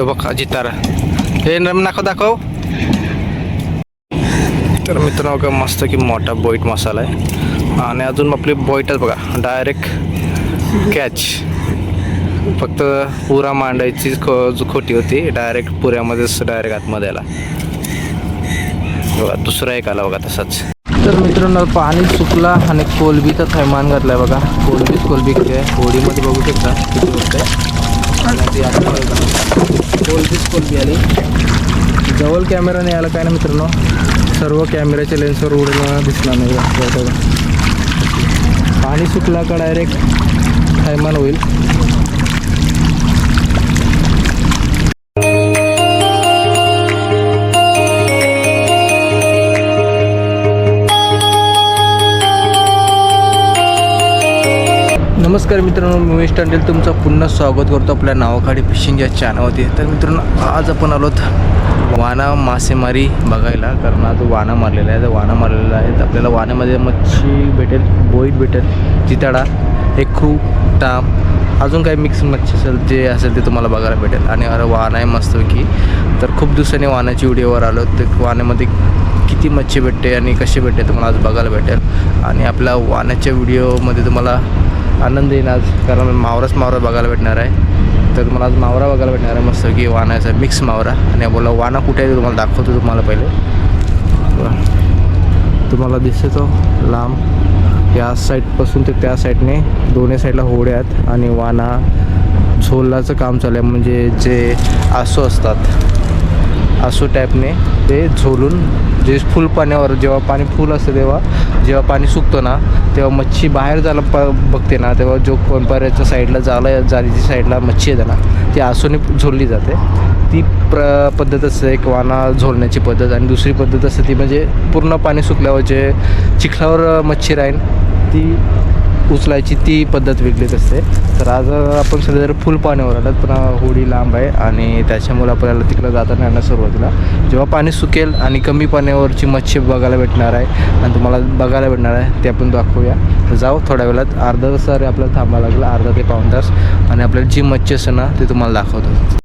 तो बघ जितारा हे नम दाखव दाखव तर मित्रांनो का मस्त की मोठा बॉईट मसाला आहे आणि अजून आपली बॉईटच बघा डायरेक्ट कॅच फक्त पुरा मांडायची खो जो खोटी होती डायरेक्ट पुऱ्यामध्येच डायरेक्ट आतमध्ये आला बघा दुसरा एक आला बघा तसाच तर मित्रांनो पाणी सुकला आणि कोलबीचा थैमान घातलाय बघा कोलबीच कोलबी किती आहे होडीमध्ये बघू शकता किती होत आहे आणि ती आता कोलबी आली. जवळ कॅमेरा नाही आला काय ना मित्रांनो. सर्व कॅमेऱ्याच्या लेन्सवर उडला दिसणार नाही पाणी सुटला का डायरेक्ट थैमान होईल. नमस्कार मित्रांनो मी वेस्ट तुमचं पुन्हा स्वागत करतो आपल्या नावाखाडी फिशिंग या चॅनलवरती तर मित्रांनो आज आपण आलोत वाना मासेमारी बघायला कारण आज वाना मारलेला आहे. तर वाना मारलेला आहे. तर आपल्याला वाण्यामध्ये मच्छी भेटेल बोईट भेटेल तिथडा हे खूप टाम अजून काही मिक्स मच्छी असेल जे असेल ते तुम्हाला बघायला भेटेल. आणि अरे वाहन आहे मस्तपैकी तर खूप दिवसांनी वाहनाची व्हिडिओवर आलो तर वाण्यामध्ये किती मच्छी भेटते आणि कशी भेटते तुम्हाला आज बघायला भेटेल. आणि आपल्या वाण्याच्या व्हिडिओमध्ये तुम्हाला आनंद येईल आज कारण मावराच मावरा बघायला भेटणार आहे. तर तुम्हाला आज मावरा बघायला भेटणार आहे मस्त की वाण्याचा मिक्स मावरा. आणि बोला वाना कुठे आहे तुम्हाला दाखवतो तुम्हाला पहिले. तुम्हाला दिसतो तो लांब. या साईडपासून ते त्या साईडने दोन्ही साईडला होड्या आहेत. आणि वाना झोलाचं काम चालू आहे म्हणजे जे आसो असतात. आसो टाईपने ते झोलून जे फुल पाण्यावर जेव्हा पाणी फुल असतं तेव्हा जेव्हा पाणी सुकतो ना तेव्हा मच्छी बाहेर जायला प बघते ना तेव्हा जो कोणपर्यंतच्या साईडला जाला जालीच्या साईडला मच्छी येते ना ती आसूने झोलली जाते. ती प्र पद्धत असते एक वाना झोलण्याची पद्धत आणि दुसरी पद्धत असते ती म्हणजे पूर्ण पाणी सुकल्यावर जे चिखलावर मच्छी राहील ती उचलायची ती पद्धत वेगळीच असते. तर आज आपण सध्या जर फुल पाण्यावर आलात पण होडी लांब आहे आणि त्याच्यामुळे आपल्याला तिकडं जाताना येणार सुरुवातीला. जेव्हा पाणी सुकेल आणि कमी पाण्यावरची मच्छी बघायला भेटणार आहे आणि तुम्हाला बघायला भेटणार आहे ते आपण दाखवूया. तर जाऊ थोड्या वेळात. अर्धा तास आपल्याला थांबावं लागलं अर्धा ते पाऊण तास. आणि आपल्याला जी मच्छी असते ना ते तुम्हाला दाखवतो.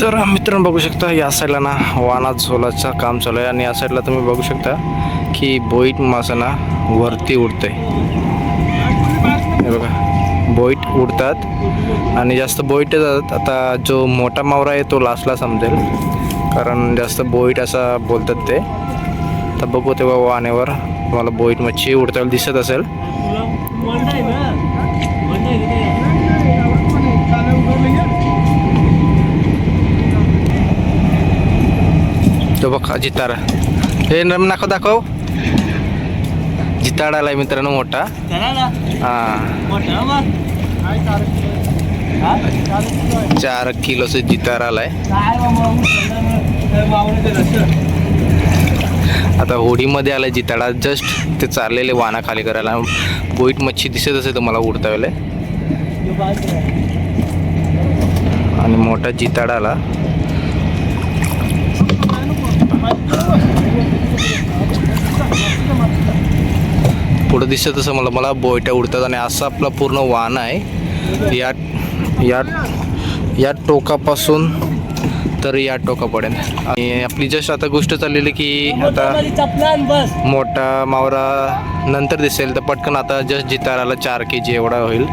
तर मित्रांनो बघू शकता या साईडला ना वाना झोलाचं काम चालू आहे. आणि या साईडला तुम्ही बघू शकता की बोईट मासा ना वरती उडतंय. हे बघा. बोईट उडतात आणि जास्त बोईट जातात आता जो मोठा मावरा आहे तो लास्टला समजेल. कारण जास्त बोईट असा बोलतात ते. तर बघू तेव्हा वाण्यावर तुम्हाला बोईट मच्छी उडताना दिसत असेल. तो बघ जितारा. हे नम नाखव दाखव. जिताडा आलाय मित्रांनो मोठा. हा. चार किलोचं जितार आलाय. आता होडीमध्ये आलाय जिताडा. जस्ट ते चाललेले वाना खाली करायला. बोईट मच्छी दिसत असेल तुम्हाला उडता वेळे आणि मोठा जिताडा आला. पुढं दिसत असं मला मला बोयट्या उडतात आणि असा आपला पूर्ण वाहन आहे. या या या टोकापासून तर या टोका पडेल आणि आपली जस्ट आता गोष्ट चाललेली की आता मोठा मावरा नंतर दिसेल तर पटकन आता जस्ट जिताराला चार के जी एवढा होईल.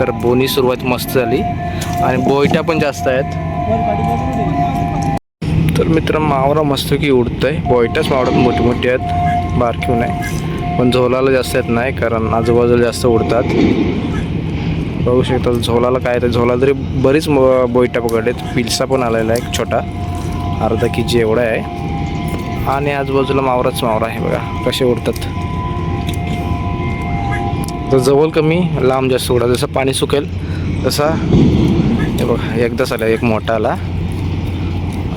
तर बोनी सुरुवात मस्त झाली. आणि बोयट्या पण जास्त आहेत. तर मित्र मावरा मस्त की उडतंय. बोयट्याच मावळात मोठी मोठी आहेत. बारकीव नाही. पण झोलाला जास्त येत नाही कारण आजूबाजूला जास्त उडतात. बघू शकता झोलाला काय तर झोला तरी बरीच बोईटा पकडलेत. पिलसा पण आलेला आहे एक छोटा. अर्धा के जी एवढा आहे. आणि आजूबाजूला मावराच मावरा आहे बघा कसे उडतात. तर जवळ कमी लांब जास्त उडा. जसं पाणी सुकेल तसा हे बघा एकदाच आला एक मोठा आला.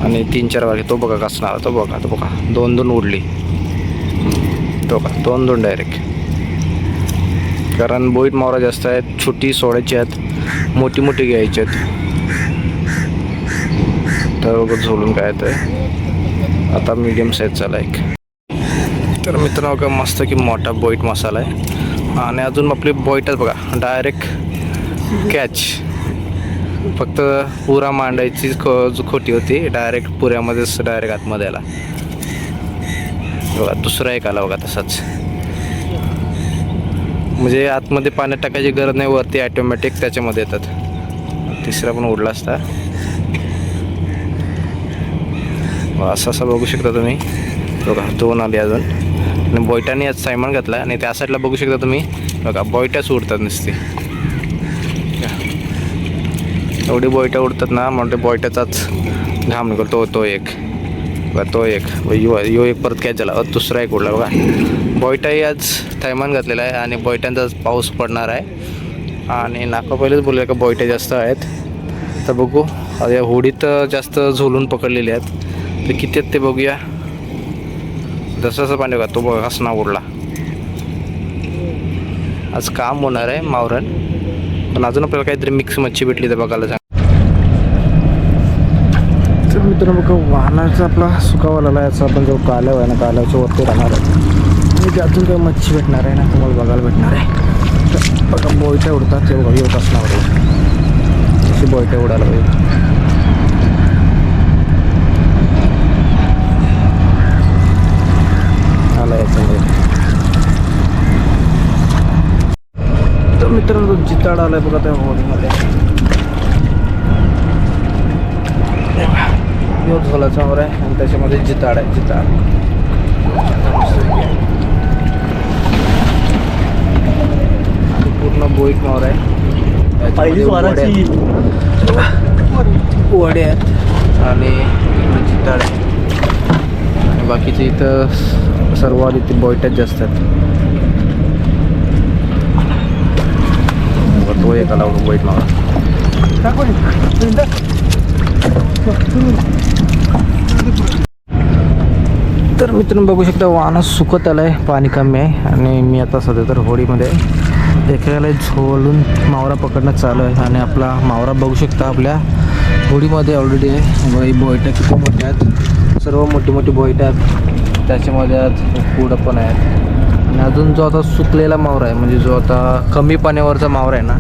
आणि तीन चार वागे तो बघा कसं तो बघा तो बघा. दोन दोन उडली. तो का? दोन दोन डायरेक्ट कारण बोईट मावरा जास्त आहेत छोटी सोडायची आहेत मोठी मोठी घ्यायची आहेत. तर बघा झोलून काय येतं आता मीडियम साईजचा आला एक तर मित्रांनो का मस्त की मोठा बोईट मसाला आहे. आणि अजून आपली बोईटच बघा डायरेक्ट कॅच फक्त पुरा मांडायची खो खोटी होती डायरेक्ट पुऱ्यामध्येच डायरेक्ट आतमध्ये आला. बघा दुसरा एक आला बघा तसाच. म्हणजे आतमध्ये पाण्यात टाकायची गरज नाही वरती ॲटोमॅटिक त्याच्यामध्ये येतात. तिसरा पण उडला असता. असं असं बघू शकता तुम्ही. बघा दोन आले अजून. आणि बोयटाने आज सायमन घातला आणि त्या साईडला बघू शकता तुम्ही. बघा बोयट्याच उडतात नुसते. एवढी बोयट्या उडतात ना म्हणजे बोयट्याचाच घाम निघतो तो तो एक. बघा तो एक यो यो एक परत कॅच झाला. दुसरा एक उडला बघा. बॉयटाही आज थैमान घातलेला आहे आणि बोयट्यांचा पाऊस पडणार आहे. आणि नाका पहिलेच बोलले का बॉयटे जास्त आहेत. तर बघू या होडीत जास्त झोलून पकडलेले आहेत. तर किती आहेत ते बघूया. जसं पाणी बघा तो बघा असं ना उडला. आज काम होणार आहे मावरण पण अजून आपल्याला काहीतरी मिक्स मच्छी भेटली तर बघायला सांग मित्रांनो बघा वाहनाचा आपला सुकावाला आहे. याचा आपण जो कालव आहे ना कालवच्या वरती राहणार आहे. आणि त्यातून काही मच्छी भेटणार आहे ना तुम्हाला बघायला भेटणार आहे. तर बघा बोयट्या उडतात ते बघा येत असणार अशी बोयट्या उडायला पाहिजे. तर मित्रांनो जिताड आलाय बघा त्या होडीमध्ये. योग झाला समोर आहे आणि त्याच्यामध्ये जिताड आहे जिताड. पूर्ण बोईट मावर आहे. वडे आहेत. आणि जिताड आहे. आणि बाकीचे इथं सर्व आधी ते बोईटच जास्त आहेत. तो एक आला बोईट मावा तर मित्रांनो बघू शकता वाहन सुकत आलं आहे पाणी कमी आहे. आणि मी आता सध्या तर होडीमध्ये एखाद्याला झोलून मावरा पकडणं चालू आहे. आणि आपला मावरा बघू शकता आपल्या होडीमध्ये ऑलरेडी आहे. बघा, बोयट्या किती मोठ्या आहेत. सर्व मोठी मोठी बोयट्या आहेत. त्याच्यामध्ये आज पुढं पण आहेत. आणि अजून जो आता सुकलेला मावरा आहे म्हणजे जो आता कमी पाण्यावरचा मावरा आहे ना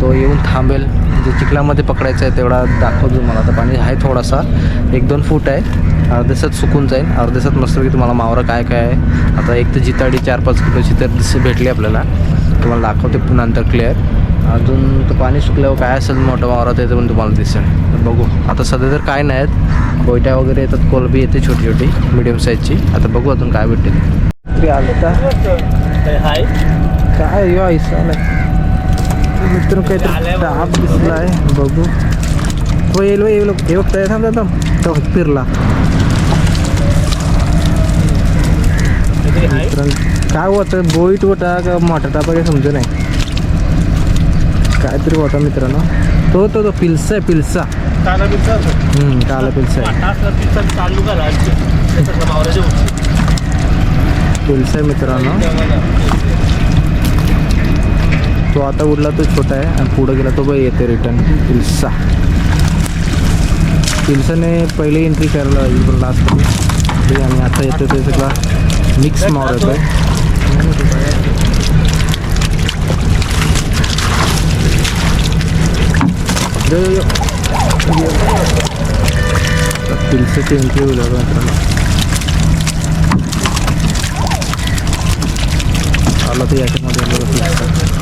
तो येऊन थांबेल. जे चिखलामध्ये पकडायचा आहे तेवढा दाखवतो मला आता पाणी आहे थोडासा. एक दोन फूट आहे. अर्ध्या दिवसात सुकून जाईल अर्ध्या दिवसात मस्तपैकी तुम्हाला मावरा काय काय आहे. आता एक तर जिताडी चार पाच किलोची तर दिस भेटली आपल्याला. तुम्हाला दाखवते पुन्हा नंतर क्लिअर अजून तर पाणी सुकल्यावर काय असेल मोठं वावरात येतं पण तुम्हाला दिसेल. तर बघू. आता सध्या तर काय नाही आहेत. बोयट्या वगैरे येतात कोलबी येते छोटी छोटी मिडियम साईजची आता बघू अजून काय भेटते ते आलं हाय. काय यो आलाय मित्र काहीतरी ताप दिसलाय. बघू. हो येईल येईल. हे बघताय थांब थांब तो फिरला. मित्रांनो, काय होतं? बोईट होता का मोठा टापा काही समज नाही. काहीतरी होता मित्रांनो. तो तो तो पिलसा आहे पिलसा. काला काला पिलसा आहे. पिलसा आहे मित्रांनो. तो आता उडला तो छोटा आहे आणि पुढं गेला तो बघ येते रिटर्न इल्सा. इल्साने पहिले एंट्री करायला लागली पण लास्ट आणि आता येतो ते सगळा. मिक्स मॉडल येतो पिल्साची एंट्री होईल आला तर याच्यामध्ये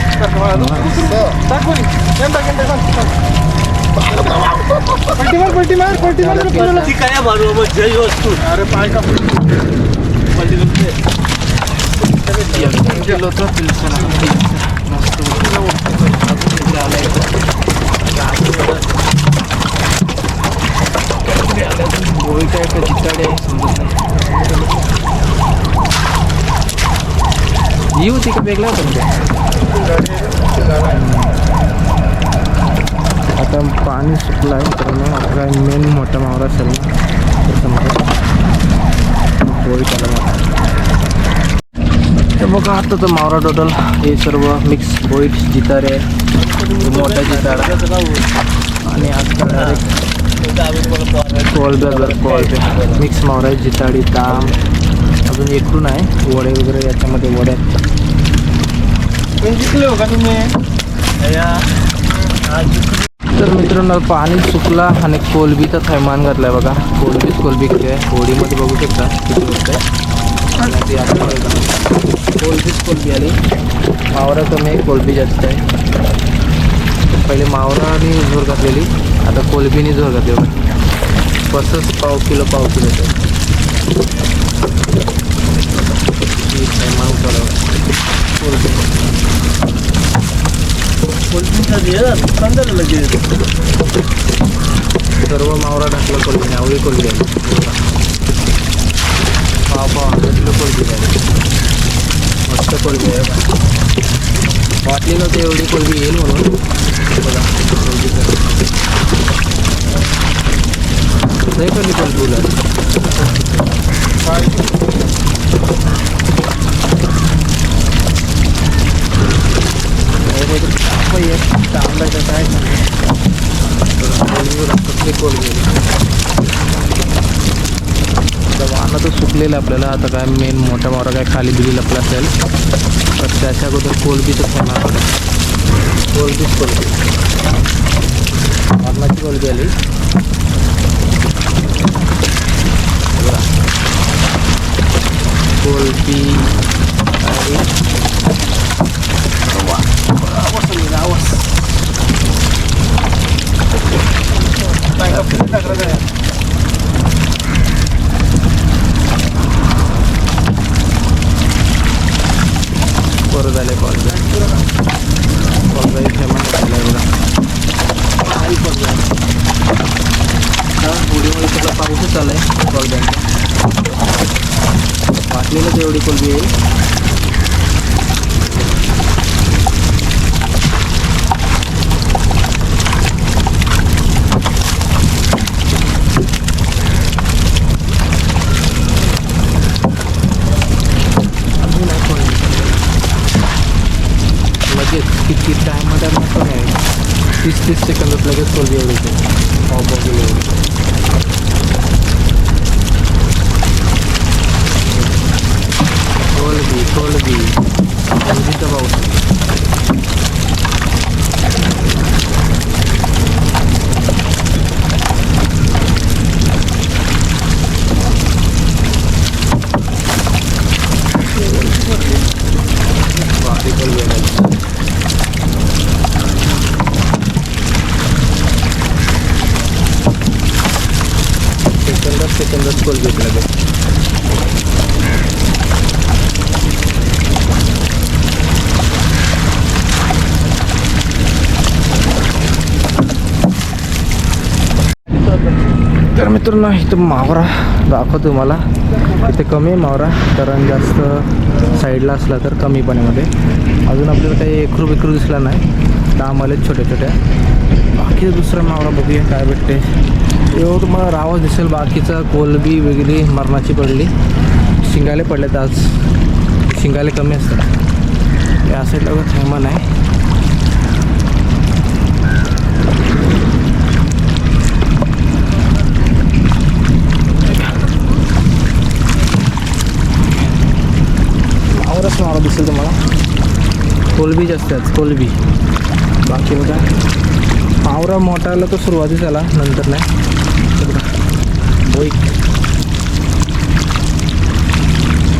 जितारी पहिली सगळी ती काय मारू मग जय वस्तू अरे पाय का किलोचा पिल्सा गोळी काय का चिताडे समजत नाही ही होती का वेगळ्या समजा आता पाणी सुकलं आहे मित्रांनो आता काय मेन मोठा मावरा असेल ना तर मग बघा आता तर मावरा टोटल हे सर्व मिक्स बोईट जितारे मोठा जितारा आणि आता डायरेक्ट कोळब्या मिक्स मावरा जिताडी ताम अजून एकूण आहे वडे वगैरे याच्यामध्ये वड्या जिंकले का तर सुकला आणि कोलबीचा थैमान घातलाय बघा. कोलबीच कोलबी किती आहे? होडीमध्ये बघू शकता. किती कोलबी आली मावरा कमी आहे, कोलबी जास्त आहे. पहिले मावराने झोर घातलेली, आता कोलबीने झोर घातली बघा. बसच पाव किलो पाव किलो थैमान. कोलबी. सर्व मावरा टाकला कोलबीने आवळी कोलबी आली पाव पाव अर्धा किलो कोलबी आली मस्त कोलबी आहे वाटली नव्हती एवढी कोलबी येईल म्हणून. बघा कोलबी तर. लय कमी कोलबी एक चांगलं काय आहे कसली कोलबी वाहनं तर सुकलेलं आहे आपल्याला. आता काय मेन मोठा मोठा काय खाली बिली लपला असेल तर त्याच्या अगोदर कोलबीचं होणार कोलबीच कोलबी. मरणाची कोलबी आली. कोलबी. तीस सेकंदात लगेच कोलबी एवढी पाव पाव किलो एवढी कोलबी कोलबी कोलबीचा पाऊस मित्रांनो इथं मावरा दाखवतो तुम्हाला. इथे कमी आहे मावरा कारण जास्त साईडला असला तर कमी पाण्यामध्ये अजून आपल्याला काही एकरू बिकरू दिसला नाही. दाम आले छोट्या छोट्या. बाकी दुसरा मावरा बघूया काय भेटते एवढं तुम्हाला रावच दिसेल बाकीचं कोलबी वेगळी मरणाची पडली. शिंगाले पडल्यात आज. शिंगाले कमी असतात. या साईडला बघा थैमान आहे दिसेल तुम्हाला? कोलबी जास्त आहेत कोलबी. बाकी बघा. पावरा मोठा आला तो सुरुवातीच आला नंतर नाही. बघा. बोईट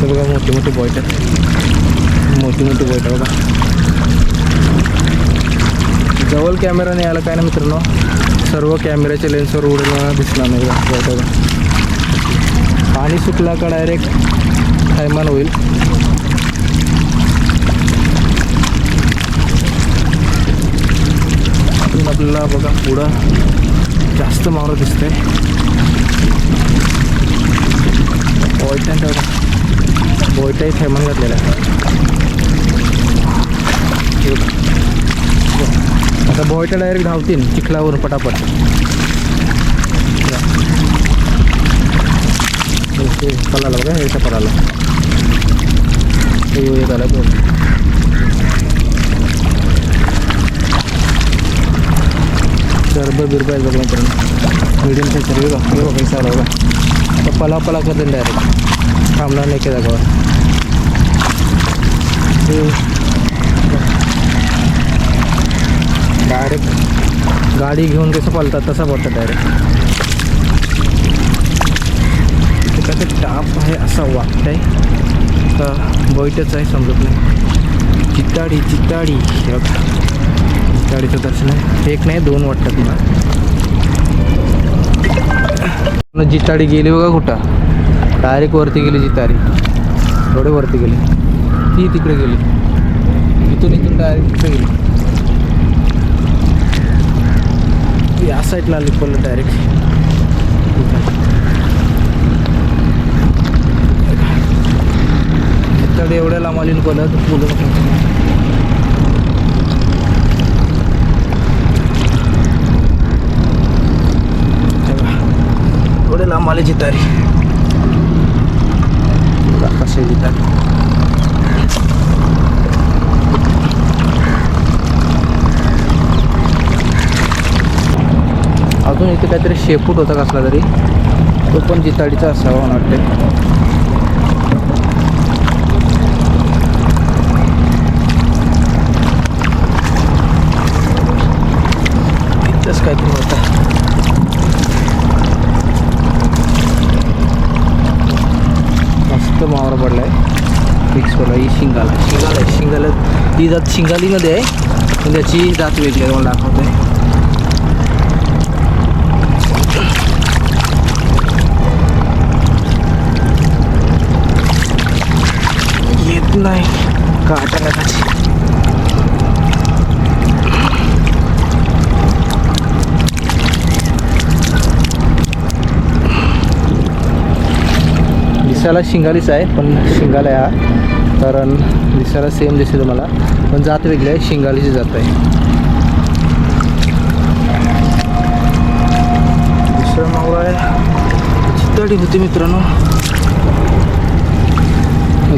तर बघा मोठी मोठी बॉईट आहेत. मोठी मोठी बॉईट आहे बघा. जवळ कॅमेरा नाही आला काय ना मित्रांनो. सर्व कॅमेऱ्याच्या लेन्सवर उडून दिसला नाही बघा. पाणी सुकला का डायरेक्ट थैमान होईल. इथून आपल्याला बघा पुढं जास्त मावरं दिसतंय. बोयटा तेवढा बोयटाही थैमान घातलेला आहे. आता बोयटा डायरेक्ट धावतील चिखलावरून पटापट. पलाला बघा याचा पलाला ते येत आला बोल सर्ब बिरबा आहेत बघा मित्रांनो मिडियम साईज सर्व बघा हे बघा कैसा आला बघा आता पला पला करतील डायरेक्ट थांबणार नाही एका जागावर डायरेक्ट गाडी घेऊन कसं पळतात तसा पळतात डायरेक्ट त्याचं टाप आहे असं वाटतंय का बैठच आहे समजत नाही चित्ताडी चित्ताडी गाडीचं दर्शन आहे. एक नाही दोन वाटतात मला. जिताडी गेली बघा कुठं? डायरेक्ट वरती गेली जिताडी. थोडे वरती गेली. ती तिकडे गेली. इथून इथून डायरेक्ट तिकडे गेली. ती या साईडला आली पडलं डायरेक्ट जिताडी एवढ्या लांब आली पडलं तर पुलं थोडे लांब आले जितारी अजून इथे काहीतरी शेपूट होता कसला तरी. तो पण जिताडीचा असावा वाटते इथंच काहीतरी होता मस्त मावरा पडलाय फिक्सवाला ही शिंगाला शिंगाला आहे शिंगाला ती जात शिंगालीमध्ये आहे. पण त्याची जात वेगळी आहे मला दाखवतोय. येत नाही. काटा त्याची दिसायला शिंगालीच आहे पण शिंगाला हा कारण दिसायला सेम दिसते तुम्हाला. पण जात वेगळी आहे शिंगालीची जात आहे. दुसरं नाव आहे. चितडी होती मित्रांनो.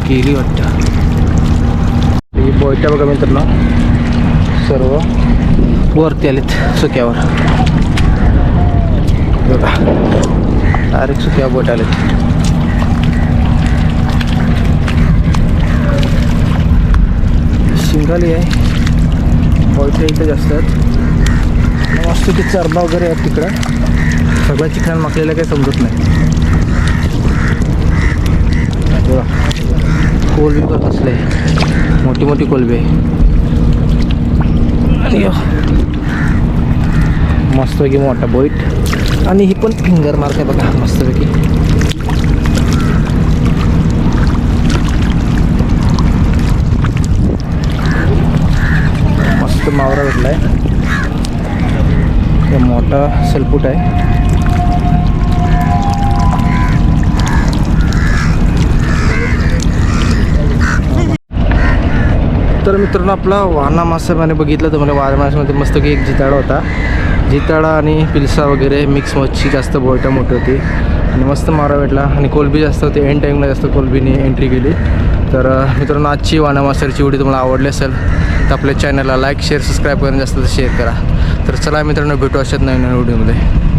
गेली वाटतं. ही बोयटा बघा मित्रांनो. सर्व वरती आलेत सुक्यावर. बघा. डायरेक्ट सुक्या बोट आलेत. शिंगाली आहे. बोयटा इथे जास्त आहेत. मस्त की चरबा वगैरे आहेत तिकडं. सगळं चिकन माकलेलं काही समजत नाही. बघा. कोलबी बघ असले मोठी मोठी कोलबी आहे. मस्तपैकी मोठा बोईट. आणि ही पण फिंगर मार्क आहे बघा. मस्तपैकी. मस्त मावरा भेटला आहे मोठा सलपूट आहे. तर मित्रांनो आपला वाना मासेमाने बघितलं तर मला वाना मासेमध्ये मस्त की एक जिताडा होता. जिताडा आणि पिलसा वगैरे मिक्स मच्छी जास्त बोयटा मोठी होती. आणि मस्त मारा भेटला. आणि कोलबी जास्त होती. एंड टाईमला जास्त कोलबीने एंट्री केली. तर मित्रांनो आजची वाना मास्टरची व्हिडिओ तुम्हाला आवडली असेल तर आपल्या चॅनलला लाईक शेअर सबस्क्राईब करून जास्त शेअर करा. तर चला मित्रांनो भेटू अशात नवीन नवीन व्हिडिओमध्ये.